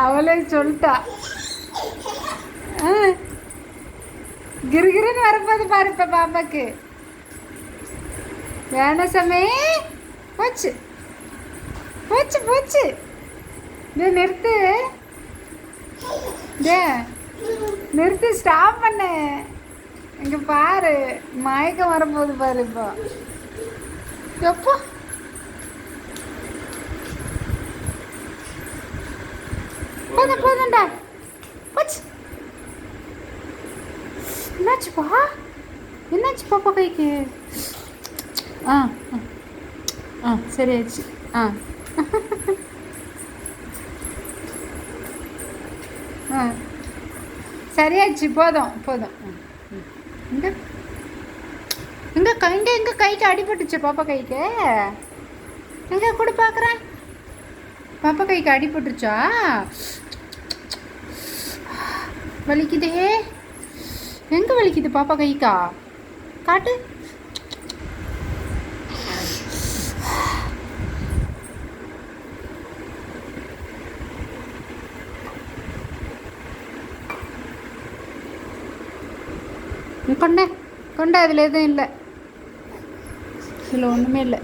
அவளே சொல்லிட்டா. கிருகிருன்னு வரும்போது பாரு இப்போ பாப்பாக்கு. வேணாம் சமே. போச்சு. போச்சு போச்சு. டே நிறுத்து. டே நிறுத்து ஸ்டாப் பண்ணு. பாரு மயக்கம் வரப்போகுது பாரு இப்போ. எப்போ? போதும் போதும்டா. போச்சு. என்னாச்சுப்பா? என்னாச்சு பாப்பா கைக்கு ஆ ஆ. சரி சரியாச்சு ஆ. ஆ. சரியாச்சு போதும் போதும். ம், ம். இங்கே இங்கே கைங்க கைக்கு அடிபட்டுச்சு பாப்பா கைக்கு. எங்கே கூட பார்க்குறேன் பாப்பா கைக்கு அடிபட்டுருச்சா? வலிக்குதே. எங்கே வலிக்குது பாப்பா கைக்கா? காட்டு. கொண்ட கொண்ட அதில் எதுவும் இல்லை. இதில் ஒன்றுமே இல்லை.